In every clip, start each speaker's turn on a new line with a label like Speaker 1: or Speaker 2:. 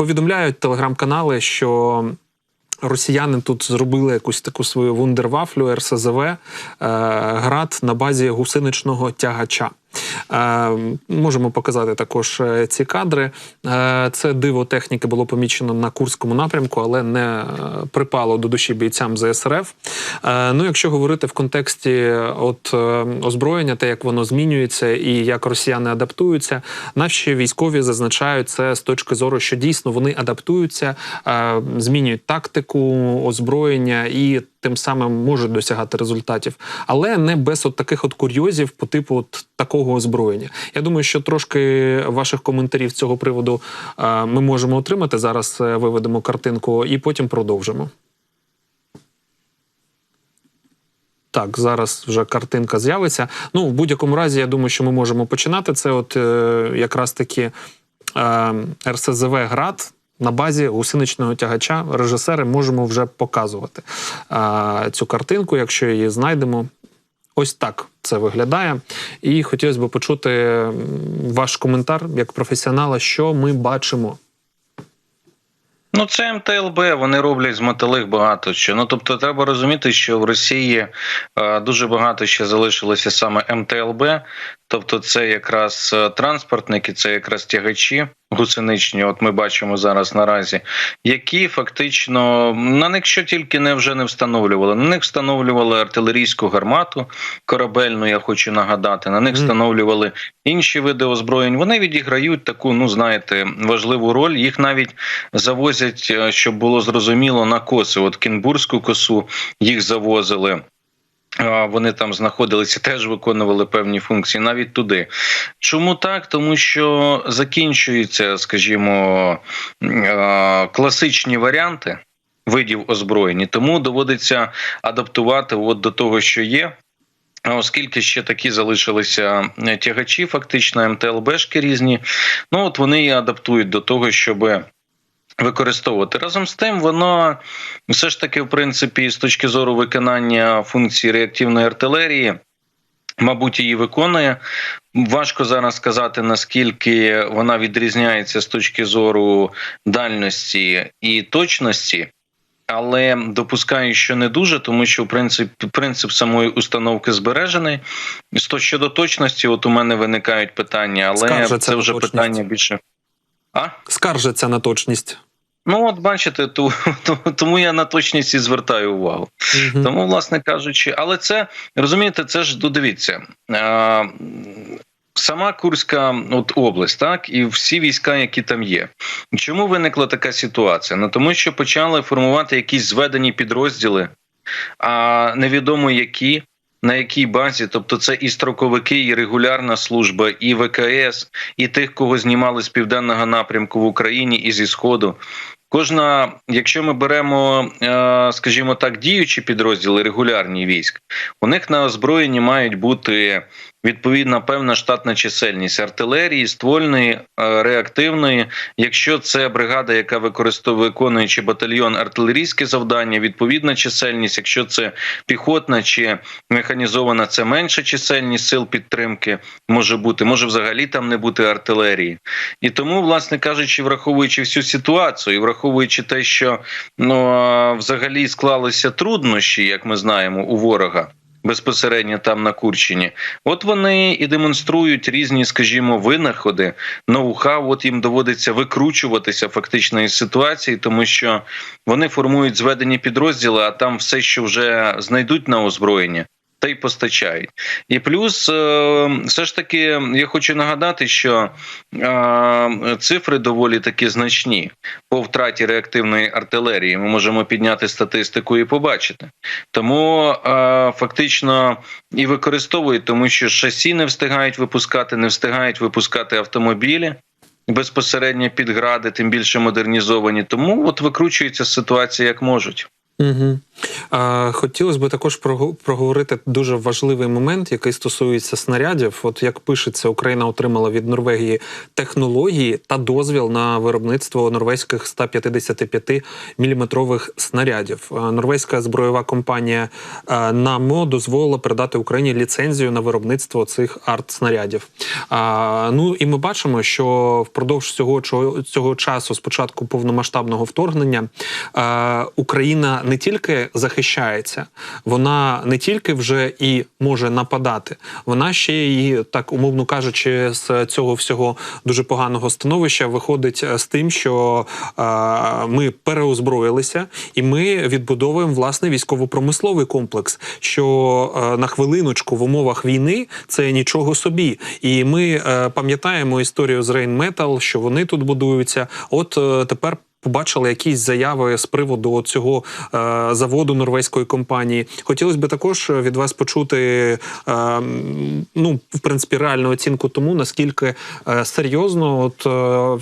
Speaker 1: повідомляють телеграм-канали, що росіяни тут зробили якусь таку свою вундервафлю РСЗВ е, град на базі гусеничного тягача. Е, можемо показати також е, ці кадри. Е, це диво техніки було помічено на Курському напрямку, але не припало до душі бійцям ЗСРФ. Ну, якщо говорити в контексті от озброєння, те, як воно змінюється і як росіяни адаптуються, наші військові зазначають це з точки зору, що дійсно вони адаптуються, змінюють тактику озброєння і тим самим можуть досягати результатів, але не без от таких от курйозів по типу от такого озброєння. Я думаю, що трошки ваших коментарів з цього приводу е, ми можемо отримати. Зараз е, виведемо картинку і потім продовжимо. Так, зараз вже картинка з'явиться. Ну, в будь-якому разі, я думаю, що ми можемо починати. Це, от е, якраз таки е, РСЗВ Град на базі гусеничного тягача. Режисери можемо вже показувати е, цю картинку, якщо її знайдемо. Ось так це виглядає. І хотілося б почути ваш коментар як професіонала, що ми бачимо.
Speaker 2: Ну, це МТЛБ, вони роблять з мотилих багато що. Ну тобто, треба розуміти, що в Росії е, дуже багато ще залишилося саме МТЛБ, тобто це якраз е, транспортники, це якраз тягачі гусеничні. От ми бачимо зараз наразі, які фактично на них що тільки не вже не встановлювали. На них встановлювали артилерійську гармату корабельну. Я хочу нагадати. На них встановлювали інші види озброєнь. Вони відіграють таку, ну знаєте, важливу роль. Їх навіть завозять, е, щоб було зрозуміло, на коси. От Кінбурзьку косу їх завозили. Вони там знаходилися, теж виконували певні функції навіть туди. Чому так? Тому що закінчуються, скажімо, класичні варіанти видів озброєння, тому доводиться адаптувати от до того, що є. Оскільки ще такі залишилися тягачі, фактично МТЛБшки різні, ну от вони і адаптують до того, щоб використовувати разом з тим, воно все ж таки, в принципі, з точки зору виконання функції реактивної артилерії. Мабуть, її виконує. Важко зараз сказати, наскільки вона відрізняється з точки зору дальності і точності, але допускаю, що не дуже, тому що в принципі принцип самої установки збережений. Сто щодо точності, от у мене виникають питання, але це
Speaker 1: на
Speaker 2: вже
Speaker 1: точність.
Speaker 2: питання більше. А?
Speaker 1: Скаржаться на точність.
Speaker 2: Ну, от бачите, то, тому я на точність і звертаю увагу.
Speaker 1: Мгм.
Speaker 2: Тому, власне кажучи, але це розумієте, це ж додивіться. А, Сама Курська от область, так і всі війська, які там є. Чому виникла така ситуація? Ну тому, що почали формувати якісь зведені підрозділи, а невідомо які, на якій базі, тобто це і строковики, і регулярна служба, і ВКС, і тих, кого знімали з південного напрямку в Україні і зі сходу. Кожна, якщо ми беремо, е, скажімо так, діючі підрозділи регулярні військ, у них на озброєнні мають бути відповідна певна штатна чисельність артилерії, ствольної, е, реактивної. Якщо це бригада, яка використовує виконує чи батальйон артилерійське завдання, відповідна чисельність. Якщо це піхотна чи механізована, це менша чисельність сил підтримки може бути. Може взагалі там не бути артилерії. І тому, власне кажучи, враховуючи всю ситуацію, і враховуючи те, що ну взагалі склалися труднощі, як ми знаємо, у ворога. Безпосередньо там на Курщині, от вони і демонструють різні, скажімо, винаходи, ноу-хау. От їм доводиться викручуватися фактично із ситуації, тому що вони формують зведені підрозділи, а там все, що вже знайдуть на озброєння, та й постачають. І плюс, е, все ж таки, я хочу нагадати, що е, цифри доволі таки значні по втраті реактивної артилерії. Ми можемо підняти статистику і побачити. Тому е, фактично і використовують, тому що шасі не встигають випускати, не встигають випускати автомобілі. Безпосередньо під гради, тим більше модернізовані. Тому от викручується ситуація як можуть.
Speaker 1: Угу. Хотілося б також прого- проговорити дуже важливий момент, який стосується снарядів. От як пишеться, Україна отримала від Норвегії технології та дозвіл на виробництво норвезьких 155 мм снарядів. Норвезька збройова компанія НАМО дозволила передати Україні ліцензію на виробництво цих арт-снарядів. Ну і ми бачимо, що впродовж цього цього часу, з початку повномасштабного вторгнення, Україна не тільки захищається, вона не тільки вже і може нападати, вона ще і так умовно кажучи, з цього всього дуже поганого становища виходить е, з тим, що е, ми переозброїлися, і ми відбудовуємо власне військово-промисловий комплекс. Що е, на хвилиночку в умовах війни це нічого собі. І ми е, пам'ятаємо історію з Rheinmetall, що вони тут будуються. От е, тепер. Побачили якісь заяви з приводу цього е, заводу норвезької компанії. Хотілося б також від вас почути е, ну, в принципі, реальну оцінку тому, наскільки е, серйозно от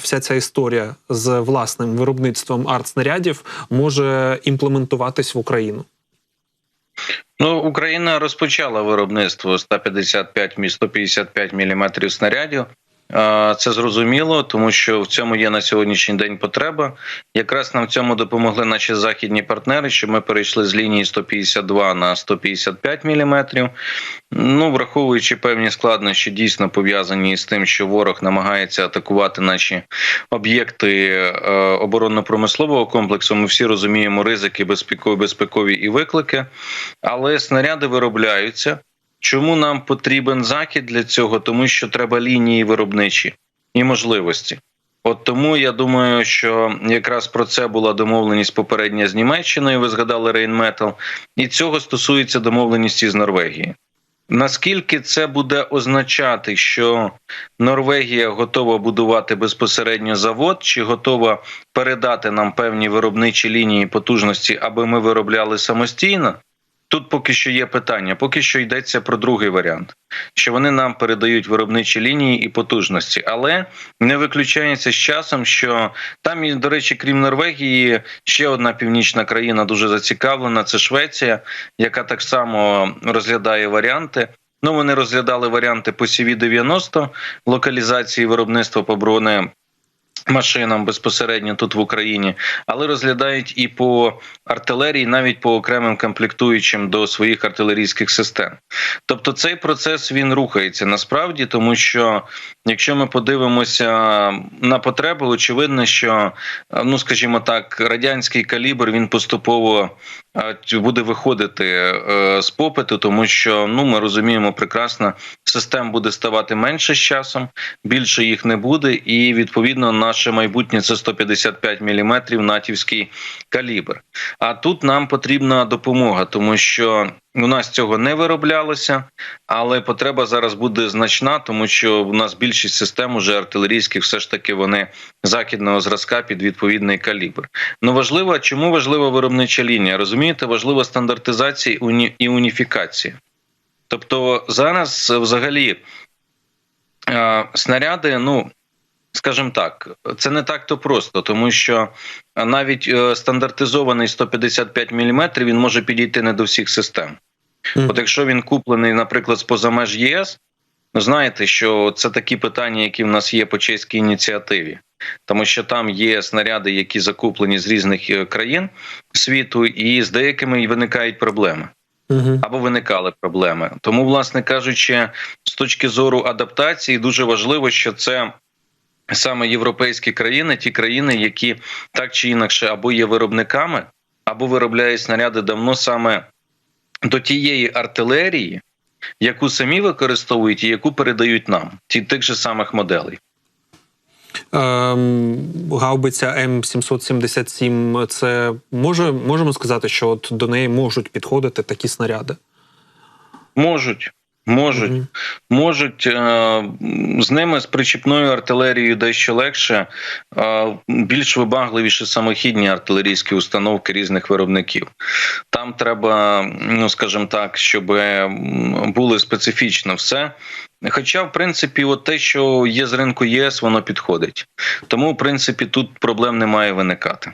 Speaker 1: вся ця історія з власним виробництвом арт-снарядів може імплементуватись в Україну.
Speaker 2: Ну, Україна розпочала виробництво 155 мі- 155 мм снарядів. Це зрозуміло, тому що в цьому є на сьогоднішній день потреба. Якраз нам в цьому допомогли наші західні партнери, що ми перейшли з лінії 152 на 155 мм. Ну, враховуючи певні складнощі, дійсно пов'язані з тим, що ворог намагається атакувати наші об'єкти е, оборонно-промислового комплексу. Ми всі розуміємо ризики безпекові, безпекові і виклики, але снаряди виробляються. Чому нам потрібен захід для цього? Тому що треба лінії виробничі і можливості. От тому я думаю, що якраз про це була домовленість попередня з Німеччиною. Ви згадали Рейнметал, і цього стосується домовленості з Норвегії. Наскільки це буде означати, що Норвегія готова будувати безпосередньо завод, чи готова передати нам певні виробничі лінії потужності, аби ми виробляли самостійно? Тут поки що є питання, поки що йдеться про другий варіант, що вони нам передають виробничі лінії і потужності, але не виключається з часом, що там, до речі, крім Норвегії, ще одна північна країна дуже зацікавлена. Це Швеція, яка так само розглядає варіанти. Ну, вони розглядали варіанти по CV-90, локалізації виробництва по броне. Машинам безпосередньо тут в Україні, але розглядають і по артилерії, навіть по окремим комплектуючим до своїх артилерійських систем. Тобто цей процес він рухається насправді, тому що якщо ми подивимося на потреби, очевидно, що ну скажімо так, радянський калібр він поступово е, буде виходити е, з попиту, тому що ну ми розуміємо прекрасно, систем буде ставати менше з часом, більше їх не буде, і відповідно наше майбутнє це 155 мм натівський калібр. А тут нам потрібна допомога, тому що у нас цього не вироблялося, але потреба зараз буде значна, тому що у нас більшість систем уже артилерійських, все ж таки вони західного зразка під відповідний калібр. Ну важливо, чому важлива виробнича лінія? Розумієте, важлива стандартизація і уні- уніфікація. Тобто зараз взагалі е, снаряди, ну скажімо так, це не так то просто, тому що навіть е, стандартизований 155 мм він може підійти не до всіх систем. От якщо він куплений, наприклад, з поза меж ЄС, ну знаєте, що це такі питання, які в нас є по чеській ініціативі, тому що там є снаряди, які закуплені з різних е, країн світу, і з деякими виникають проблеми або виникали проблеми. Тому, власне кажучи, з точки зору адаптації, дуже важливо, що це. Саме європейські країни, ті країни, які так чи інакше або є виробниками, або виробляють снаряди давно саме до тієї артилерії, яку самі використовують і яку передають нам, ті тих же самих моделей.
Speaker 1: Ем, гаубиця М777 це може можемо сказати, що от до неї можуть підходити такі снаряди.
Speaker 2: Можуть, можуть,
Speaker 1: Мгм.
Speaker 2: можуть е, з ними з причіпною артилерією дещо легше, е, більш вибагливіші самохідні артилерійські установки різних виробників. Там треба, ну скажімо так, щоб були специфічно все. Хоча, в принципі, от те, що є з ринку ЄС, воно підходить. Тому, в принципі, тут проблем не має виникати.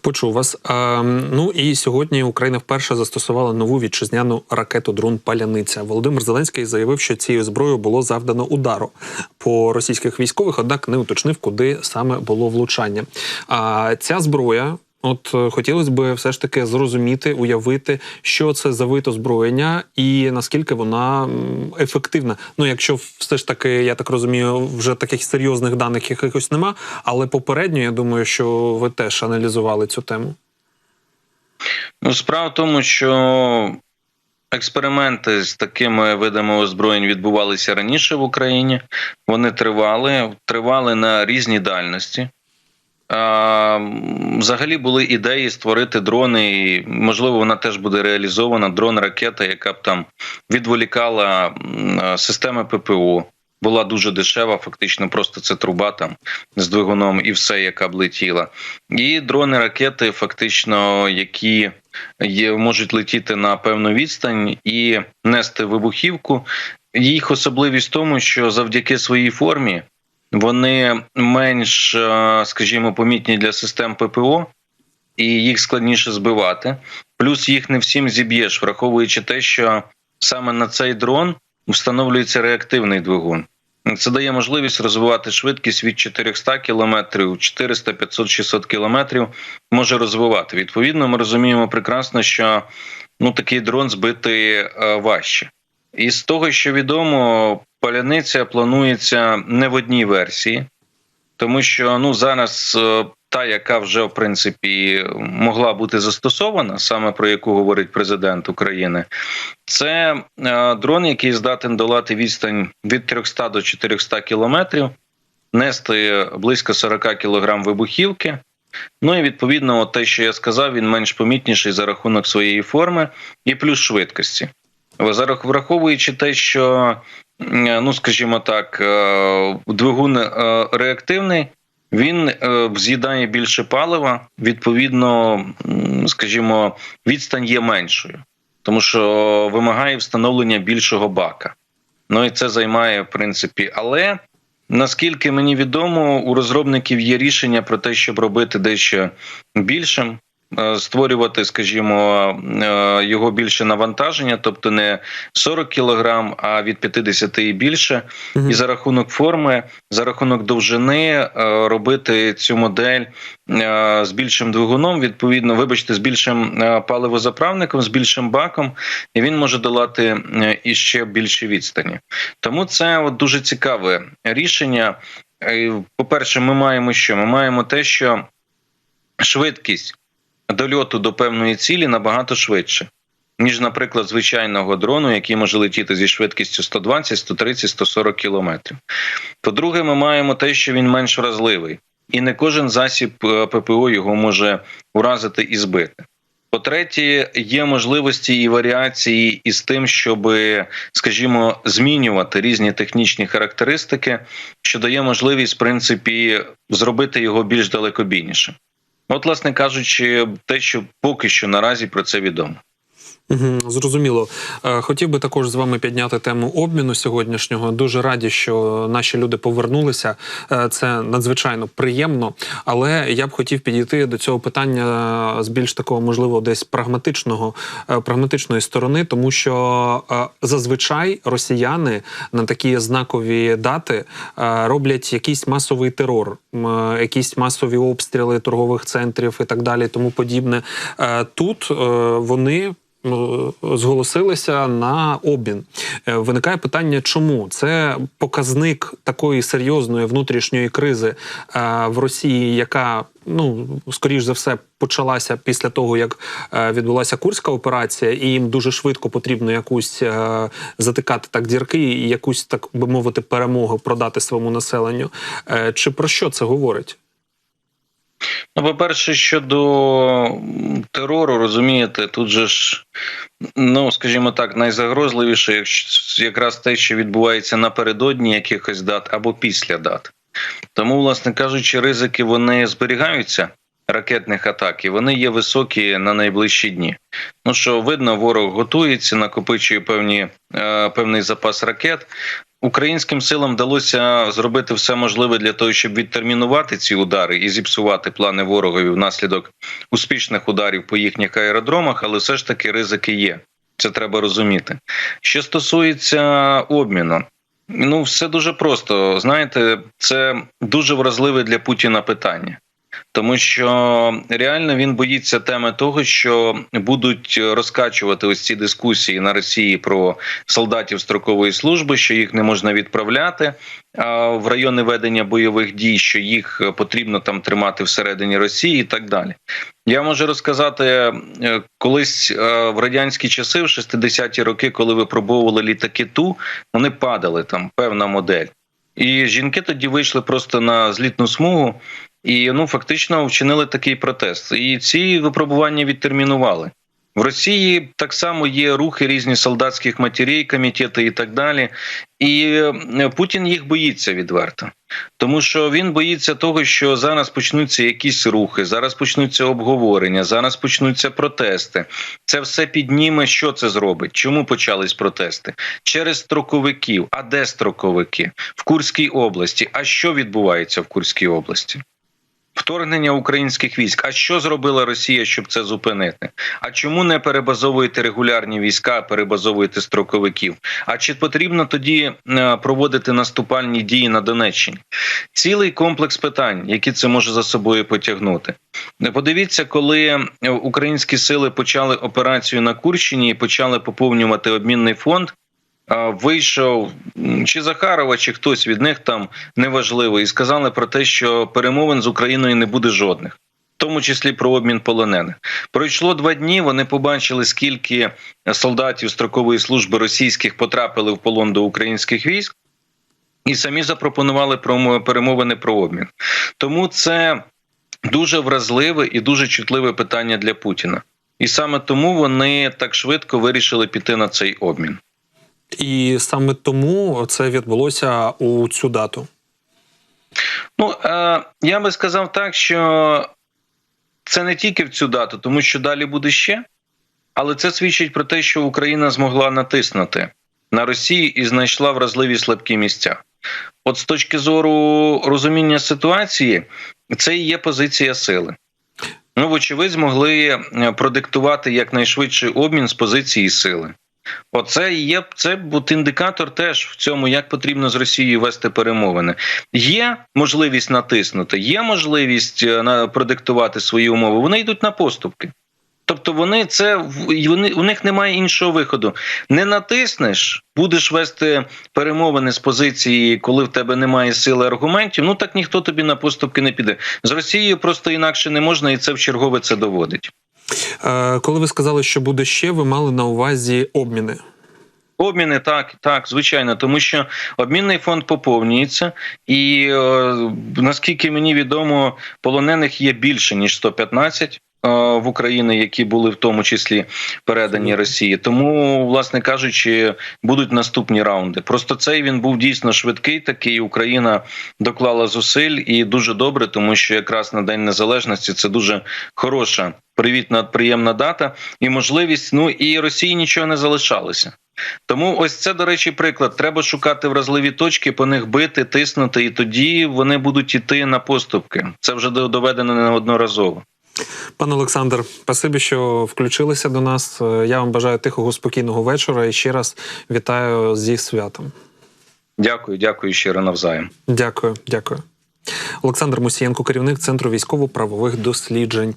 Speaker 1: Почув вас. Е, ну і сьогодні Україна вперше застосувала нову вітчизняну ракету дрон Паляниця. Володимир Зеленський заявив, що цією зброєю було завдано удару по російських військових, однак не уточнив, куди саме було влучання. А ця зброя. От е, хотілося б все ж таки зрозуміти, уявити, що це за вид озброєння і наскільки вона ефективна. Ну, якщо все ж таки, я так розумію, вже таких серйозних даних якихось нема. Але попередньо я думаю, що ви теж аналізували цю тему.
Speaker 2: Ну, справа в тому, що експерименти з такими видами озброєнь відбувалися раніше в Україні. Вони тривали, тривали на різні дальності. Взагалі були ідеї створити дрони, і можливо, вона теж буде реалізована. Дрон-ракета, яка б там відволікала е, системи ППО. Була дуже дешева, фактично, просто це труба там з двигуном і все, яка б летіла. І дрони ракети, фактично, які є, можуть летіти на певну відстань і нести вибухівку. Їх особливість в тому, що завдяки своїй формі вони менш, е, скажімо, помітні для систем ППО, і їх складніше збивати. Плюс їх не всім зіб'єш, враховуючи те, що саме на цей дрон встановлюється реактивний двигун. Це дає можливість розвивати швидкість від 400 км, 400, 500, 600 км може розвивати. Відповідно, ми розуміємо прекрасно, що ну такий дрон збити е, важче. І з того, що відомо, паляниця планується не в одній версії, тому що ну зараз е, та, яка вже в принципі могла бути застосована, саме про яку говорить президент України, це е, дрон, який здатен долати відстань від 300 до 400 кілометрів, нести близько 40 кілограм вибухівки. Ну і відповідно, от те, що я сказав, він менш помітніший за рахунок своєї форми і плюс швидкості. Враховуючи те, що ну скажімо так, е, двигун е, реактивний, він е, з'їдає більше палива. Відповідно, скажімо, відстань є меншою, тому що вимагає встановлення більшого бака. Ну і це займає в принципі, але. Наскільки мені відомо, у розробників є рішення про те, щоб робити дещо більшим, е, створювати, скажімо, е, його більше навантаження, тобто не 40 кілограм, а від 50 і більше.
Speaker 1: Мгм.
Speaker 2: І за рахунок форми, за рахунок довжини е, робити цю модель е, з більшим двигуном, відповідно, вибачте, з більшим е, паливозаправником, з більшим баком, і він може долати е, іще більші відстані. Тому це от дуже цікаве рішення. Е, По-перше, ми маємо що? Ми маємо те, що швидкість дольоту до певної цілі набагато швидше. Ніж, наприклад, звичайного дрону, який може летіти зі швидкістю 120, 130, 140 кілометрів. По-друге, ми маємо те, що він менш вразливий, і не кожен засіб е, ППО його може уразити і збити. По-третє, є можливості і варіації із тим, щоб, скажімо, змінювати різні технічні характеристики, що дає можливість, в принципі, зробити його більш далекобійнішим. От, власне кажучи, те, що поки що наразі про це відомо.
Speaker 1: Зрозуміло. Е, Хотів би також з вами підняти тему обміну сьогоднішнього. Дуже раді, що наші люди повернулися. Е, Це надзвичайно приємно. Але я б хотів підійти до цього питання з більш такого, можливо, десь прагматичного е, прагматичної сторони, тому що зазвичай росіяни на такі знакові дати роблять якийсь масовий терор, якісь масові обстріли торгових центрів і так далі, тому подібне. Тут вони зголосилися на обмін. Е, Виникає питання, чому це показник такої серйозної внутрішньої кризи е, в Росії, яка ну скоріш за все почалася після того, як е, відбулася курська операція, і їм дуже швидко потрібно якусь е, затикати так дірки і якусь так би мовити перемогу продати своєму населенню. Е, Чи про що це говорить?
Speaker 2: Ну, по-перше, щодо терору, розумієте, тут же ж, ну скажімо так, найзагрозливіше якраз те, що відбувається напередодні якихось дат або після дат. Тому, власне кажучи, ризики вони зберігаються ракетних атак, і вони є високі на найближчі дні. Ну що видно, ворог готується, накопичує певні, е, певний запас ракет. Українським силам вдалося зробити все можливе для того, щоб відтермінувати ці удари і зіпсувати плани ворогові внаслідок успішних ударів по їхніх аеродромах, але все ж таки ризики є. Це треба розуміти. Що стосується обміну, ну все дуже просто. Знаєте, це дуже вразливе для Путіна питання. Тому що реально він боїться теми того, що будуть розкачувати ось ці дискусії на Росії про солдатів строкової служби, що їх не можна відправляти в райони ведення бойових дій, що їх потрібно там тримати всередині Росії, і так далі. Я можу розказати е, колись е, в радянські часи, в 60-ті роки, коли випробовували літаки Ту, вони падали там певна модель. І жінки тоді вийшли просто на злітну смугу і ну фактично вчинили такий протест. І ці випробування відтермінували. В Росії так само є рухи різні солдатських матерей, комітети і так далі. І е, Путін їх боїться відверто, тому що він боїться того, що зараз почнуться якісь рухи, зараз почнуться обговорення, зараз почнуться протести. Це все підніме. Що це зробить? Чому почались протести? Через строковиків. А де строковики? В Курській області. А що відбувається в Курській області? Вторгнення українських військ. А що зробила Росія, щоб це зупинити? А чому не перебазовуєте регулярні війська, перебазовуєте строковиків? А чи потрібно тоді е, проводити наступальні дії на Донеччині? Цілий комплекс питань, які це може за собою потягнути. Подивіться, коли українські сили почали операцію на Курщині і почали поповнювати обмінний фонд. А, Вийшов чи Захарова, чи хтось від них там неважливо, і сказали про те, що перемовин з Україною не буде жодних, в тому числі про обмін полонених. Пройшло два дні. Вони побачили, скільки солдатів строкової служби російських потрапили в полон до українських військ, і самі запропонували про перемовини про обмін. Тому це дуже вразливе і дуже чутливе питання для Путіна. І саме тому вони так швидко вирішили піти на цей обмін.
Speaker 1: І саме тому це відбулося у цю дату.
Speaker 2: Ну е, я би сказав так, що це не тільки в цю дату, тому що далі буде ще, але це свідчить про те, що Україна змогла натиснути на Росію і знайшла вразливі слабкі місця. От з точки зору розуміння ситуації, це і є позиція сили. Ну, вочевидь, змогли е, продиктувати якнайшвидший обмін з позиції сили. Оце є це бут індикатор теж в цьому, як потрібно з Росією вести перемовини. Є можливість натиснути, є можливість е, продиктувати свої умови. Вони йдуть на поступки. Тобто вони це вони у них немає іншого виходу. Не натиснеш, будеш вести перемовини з позиції, коли в тебе немає сили аргументів. Ну так ніхто тобі на поступки не піде. З Росією просто інакше не можна, і це в чергове це доводить.
Speaker 1: Е, коли ви сказали, що буде ще, ви мали на увазі обміни.
Speaker 2: Обміни так, так, звичайно, тому що обмінний фонд поповнюється, і е, наскільки мені відомо, полонених є більше ніж 115 е, в Україні, які були в тому числі передані Росії. Тому, власне кажучи, будуть наступні раунди. Просто цей він був дійсно швидкий. Такий Україна доклала зусиль і дуже добре, тому що якраз на день незалежності це дуже хороша, привітна, приємна дата і можливість. Ну і Росії нічого не залишалося. Тому ось це, до речі, приклад. Треба шукати вразливі точки, по них бити, тиснути, і тоді вони будуть іти на поступки. Це вже доведено неодноразово.
Speaker 1: Пане Олександр, спасибі, що включилися до нас. Е, Я вам бажаю тихого, спокійного вечора і ще раз вітаю зі святом.
Speaker 2: Дякую, дякую щиро навзаєм.
Speaker 1: Дякую, дякую. Олександр Мусієнко, керівник Центру військово-правових досліджень.